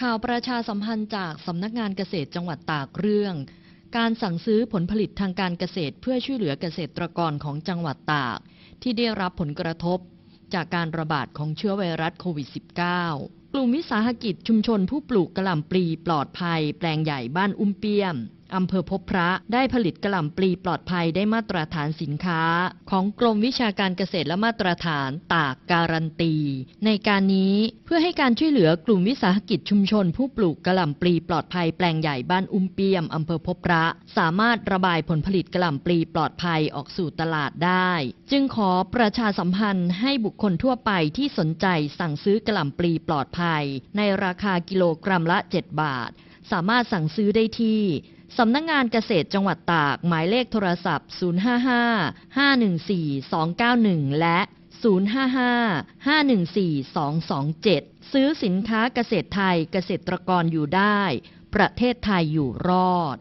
ข่าวประชาสัมพันธ์จากสำนักงานเกษตรจังหวัดตากเรื่อง การสั่งซื้อผลผลิตทางการเกษตรเพื่อช่วยเหลือเกษตรกรของจังหวัดตาก ที่ได้รับผลกระทบ จากการระบาดของเชื้อไวรัสโควิด -19 กลุ่มวิสาหกิจชุมชนผู้ปลูกกระหล่ำปลีปลอดภัย แปลงใหญ่บ้านอุ้มเปี้ยมอำเภอพบพระได้ผลิตกระหล่ำปลีปลอดภัยได้มาตรฐานสินค้า ของกรมวิชาการเกษตรและมาตรฐานตากการันตี ในการนี้เพื่อให้การช่วยเหลือกลุ่มวิสาหกิจชุมชน ผู้ปลูกกระหล่ำปลีปลอดภัยแปลงใหญ่บ้านอุ้มเปียมอำเภอพบพระ สามารถระบายผลผลิตกระหล่ำปลีปลอดภัยออกสู่ตลาดได้ จึงขอประชาสัมพันธ์ให้บุคคลทั่วไปที่สนใจสั่งซื้อกระหล่ำปลีปลอดภัยในราคากิโลกรัมละ 7 บาท สามารถสั่งซื้อได้ที่สำนักงานเกษตรจังหวัดตาก หมายเลขโทรศัพท์ 055-514-291 และ 055-514-227 ซื้อสินค้าเกษตรไทยเกษตรกรอยู่ได้ ประเทศไทยอยู่รอด